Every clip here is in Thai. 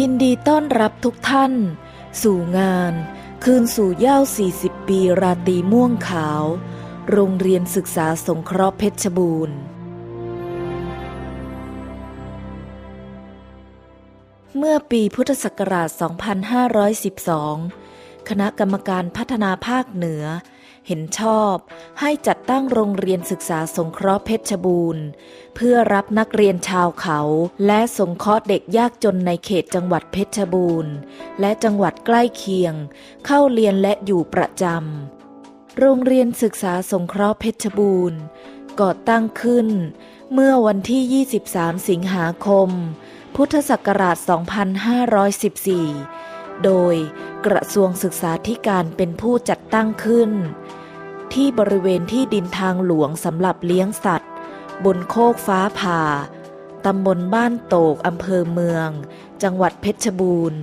ยินดีต้อนรับทุกท่าน สู่งาน คืนสู่ย่าว 40 ปีราตรีม่วงขาว โรงเรียนศึกษาสงเคราะห์เพชรบูรณ์ เมื่อปีพุทธศักราช 2512 คณะกรรมการพัฒนาภาคเหนือ เห็นชอบให้จัดตั้งโรงเรียนศึกษาสงเคราะห์เพชรบูรณ์ เพื่อรับนักเรียนชาวเขา และสงเคราะห์เด็กยากจนในเขตจังหวัดเพชรบูรณ์ และจังหวัดใกล้เคียง เข้าเรียนและอยู่ประจำโรงเรียนศึกษาสงเคราะห์เพชรบูรณ์ก่อตั้งขึ้น เมื่อวันที่ 23 สิงหาคม พุทธศักราช 2514 โดย กระทรวงศึกษาธิการเป็นผู้จัดตั้งขึ้น ที่บริเวณที่ดินทางหลวงสำหรับเลี้ยงสัตว์ บนโคกฟ้าผ่าตำบลบ้านโตกอำเภอเมือง จังหวัดเพชรบูรณ์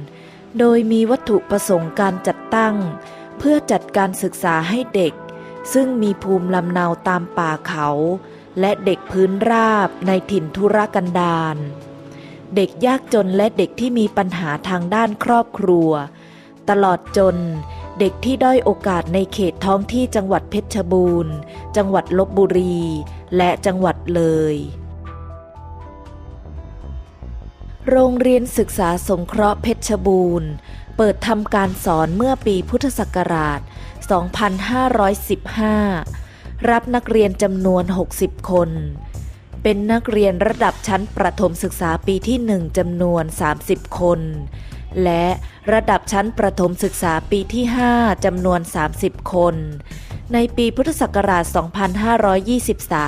โดยมีวัตถุประสงค์การจัดตั้ง เพื่อจัดการศึกษาให้เด็ก ซึ่งมีภูมิลำเนาตามป่าเขา และเด็กพื้นราบในถิ่นทุรกันดารเด็กยากจนและเด็กที่มีปัญหาทางด้านครอบครัว ตลอดจน เด็กที่ด้อยโอกาสในเขตท้องที่จังหวัดเพชรบูรณ์ จังหวัดลบบุรี และจังหวัดเลย โรงเรียนศึกษาสงเคราะห์เพชรบูรณ์ เปิดทำการสอนเมื่อปีพุทธศักราช 2515 รับนักเรียนจำนวน 60 คนเป็นนักเรียนระดับชั้นประถมศึกษาปีที่ 1จำนวน 30 คน และระดับชั้นประถมศึกษาปีที่ 5จำนวน 30 คน ในปีพุทธศักราช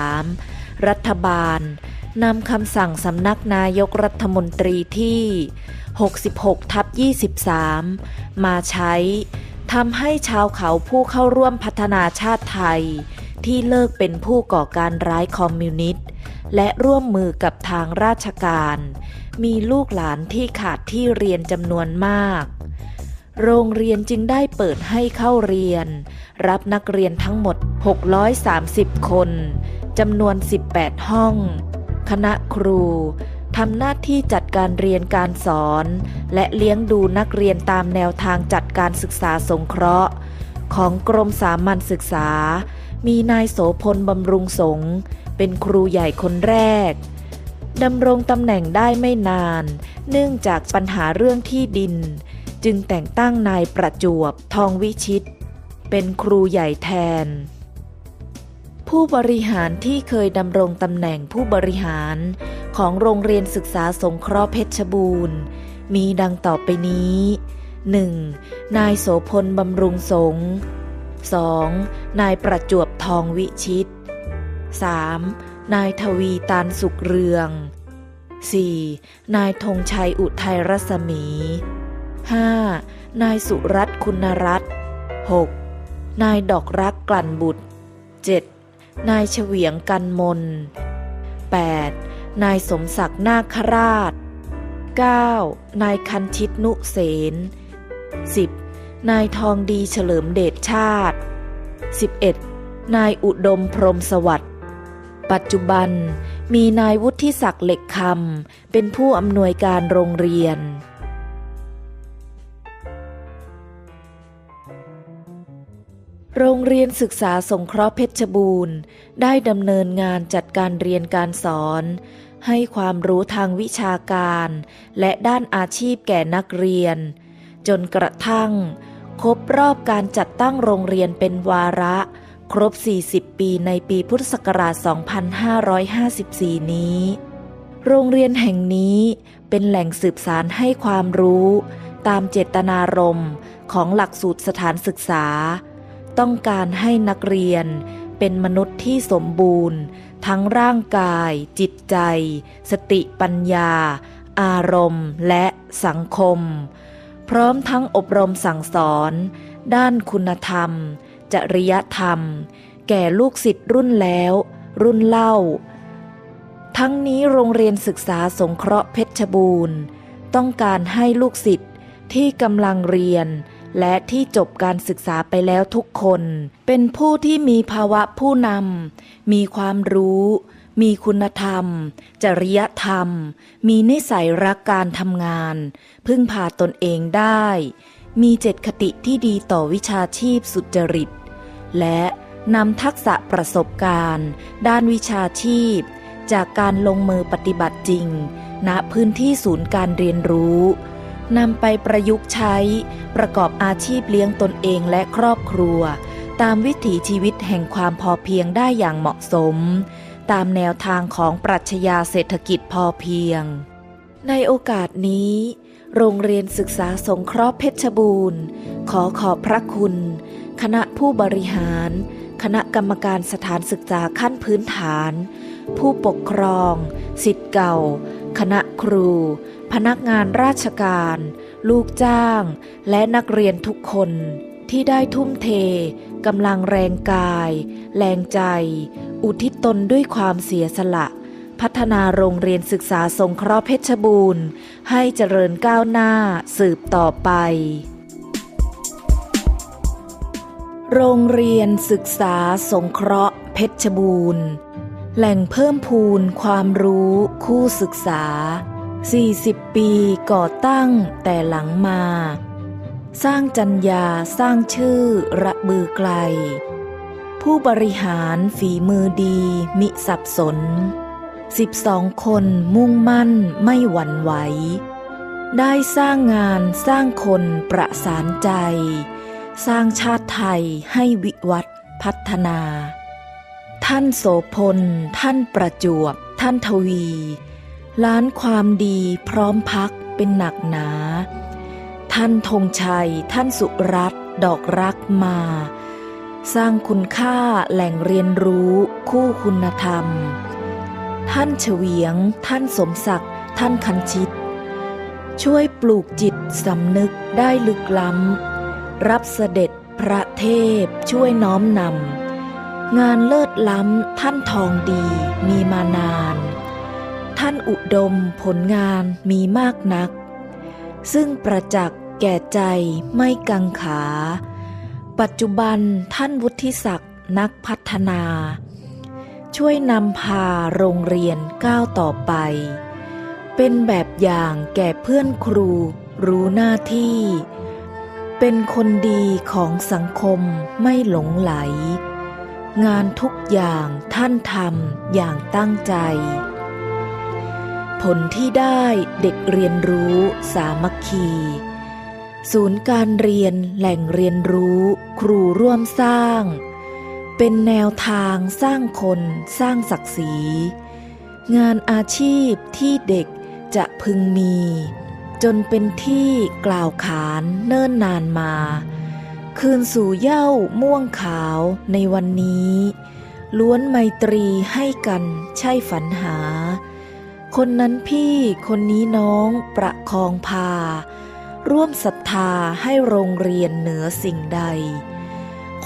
2523 รัฐบาลนำคำสั่งสำนักนายกรัฐมนตรีที่ 66ทับ23 มาใช้ทำให้ชาวเขาผู้เข้าร่วมพัฒนาชาติไทย ที่เลิกเป็นผู้ก่อการร้ายคอมมิวนิสต์ และร่วมมือกับทางราชการ มีลูกหลานที่ขาดที่เรียนจำนวนมาก โรงเรียนจึงได้เปิดให้เข้าเรียน รับนักเรียนทั้งหมด 630 คนจำนวน 18 ห้อง คณะครูทำหน้าที่จัดการเรียนการสอน และเลี้ยงดูนักเรียนตามแนวทางจัดการศึกษาสงเคราะห์ ของกรมสามัญศึกษา มีนายโสพลบำรุงสงฆ์ เป็นครูใหญ่คนแรกดำรงตำแหน่งได้ไม่นาน เนื่องจากปัญหาเรื่องที่ดิน จึงแต่งตั้งนายประจวบทองวิชิต เป็นครูใหญ่แทน ผู้บริหารที่เคยดำรงตำแหน่งผู้บริหารของโรงเรียนศึกษาสงเคราะห์เพชรบูรณ์ มีดังต่อไปนี้ 1. นายโสพลบำรุงสง 2. นายประจวบทองวิชิต 3. นายทวีตานสุขเรือง 4. นายธงชัยอุทัยรัศมี 5. นายสุรัตน์คุณรัตน์ 6. นายดอกรักกลั่นบุตร 7. นายเฉวียงกันมน 8. นายสมศักดิ์นาคราช 9. นายคันชิตนุเสน 10. นายทองดีเฉลิมเดชชาติ 11. นายอุดมพรมสวัสดิ์ ปัจจุบันมีนายวุฒิศักดิ์เหล็กคำเป็นผู้อำนวยการโรงเรียน โรงเรียนศึกษาสงเคราะห์เพชรบูรณ์ ได้ดำเนินงานจัดการเรียนการสอน ให้ความรู้ทางวิชาการ และด้านอาชีพแก่นักเรียน จนกระทั่ง ครบรอบการจัดตั้งโรงเรียนเป็นวาระ ครบ 40 ปีในปีพุทธศักราช 2554 นี้ โรงเรียนแห่งนี้เป็นแหล่งสืบสารให้ความรู้ ตามเจตนารมณ์ของหลักสูตรสถานศึกษา ต้องการให้นักเรียนเป็นมนุษย์ที่สมบูรณ์ ทั้งร่างกาย จิตใจ สติปัญญา อารมณ์ และสังคม พร้อมทั้งอบรมสั่งสอน ด้านคุณธรรม จริยธรรม แก่ลูกศิษย์รุ่นแล้ว รุ่นเล่า ทั้งนี้โรงเรียนศึกษาสงเคราะห์เพชรบูรณ์ ต้องการให้ลูกศิษย์ที่กำลังเรียน และที่จบการศึกษาไปแล้วทุกคน เป็นผู้ที่มีภาวะผู้นำมีความรู้ มีคุณธรรม จริยธรรม มีนิสัยรักการทำงาน พึ่งพาตนเองได้ มีเจตคติที่ดีต่อวิชาชีพสุจริต และนำทักษะประสบการณ์ ด้านวิชาชีพ จากการลงมือปฏิบัติจริง ณพื้นที่ศูนย์การเรียนรู้นำไปประยุกต์ใช้ ประกอบอาชีพเลี้ยงตนเองและครอบครัว ตามวิถีชีวิตแห่งความพอเพียงได้อย่างเหมาะสม ตามแนวทางของปรัชญาเศรษฐกิจพอเพียง ในโอกาสนี้ โรงเรียนศึกษาสงเคราะห์เพชรบูรณ์ ขอขอบพระคุณ คณะผู้บริหาร คณะกรรมการสถานศึกษาขั้นพื้นฐาน ผู้ปกครอง สิทธิ์เก่า คณะครู พนักงานราชการ ลูกจ้าง และนักเรียนทุกคนที่ได้ทุ่มเทกำลังแรงกาย แรงใจ อุทิศตนด้วยความเสียสละ พัฒนาโรงเรียนศึกษาสงเคราะห์เพชรบูรณ์ ให้เจริญก้าวหน้าสืบต่อไป โรงเรียนศึกษาสงเคราะห์เพชรบูรณ์ แหล่งเพิ่มพูนความรู้คู่ศึกษา 40 ปีก่อตั้งแต่หลังมา สร้างจัญญาสร้างชื่อระบือไกล ผู้บริหารฝีมือดีมิสับสน 12คนมุ่งมั่นไม่หวั่นไหว ได้สร้างงานสร้างคนประสานใจ สร้างชาติไทยให้วิวัฒน์พัฒนา ท่านโสพล ท่านประจวบ ท่านทวี ล้านความดีพร้อมพักเป็นหนักหนา ท่านธงชัย ท่านสุรัตน์ดอกรักมา สร้างคุณค่าแหล่งเรียนรู้คู่คุณธรรม ท่านเฉวียง ท่านสมศักดิ์ ท่านคันชิต ช่วยปลูกจิตสำนึกได้ลึกล้ำ รับเสด็จพระเทพช่วยน้อมนำ งานเลิศล้ำท่านทองดีมีมานาน ท่านอุดมผลงานมีมากนัก ซึ่งประจักษ์แก่ใจไม่กังขา ปัจจุบันท่านวุฒิศักดิ์นักพัฒนา ช่วยนำพาโรงเรียนก้าวต่อไป เป็นแบบอย่างแก่เพื่อนครูรู้หน้าที่ เป็นคนดีของสังคมไม่หลงไหล งานทุกอย่างท่านทำอย่างตั้งใจ ผลที่ได้เด็กเรียนรู้สามัคคี ศูนย์การเรียนแหล่งเรียนรู้ครูร่วมสร้าง เป็นแนวทางสร้างคนสร้างศักดิ์ศรี งานอาชีพที่เด็กจะพึงมี จนเป็นที่กล่าวขานเนิ่นนานมา คืนสู่เย้าม่วงขาวในวันนี้ ล้วนไมตรีให้กันใช่ฝันหา คนนั้นพี่คนนี้น้องประคองพา ร่วมศรัทธาให้โรงเรียนเหนือสิ่งใด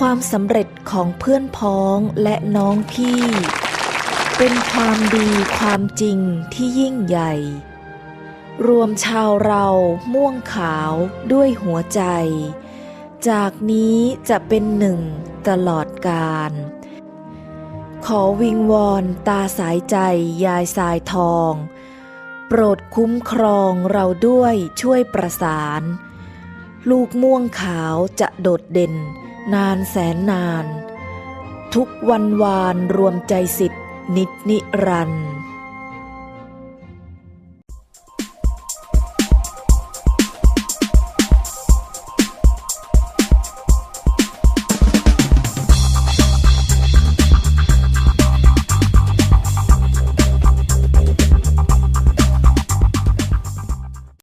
ความสำเร็จของเพื่อนพ้องและน้องพี่ เป็นความดีความจริงที่ยิ่งใหญ่ รวมชาวเราม่วงขาวด้วยหัวใจ จากนี้จะเป็นหนึ่งตลอดกาลขอวิงวอนตาสายใจยายสายทอง โปรดคุ้มครองเราด้วยช่วยประสาน ลูกม่วงขาวจะโดดเด่น นานแสนนาน ทุกวันวานรวมใจสิทธิ์นิจนิรันดร์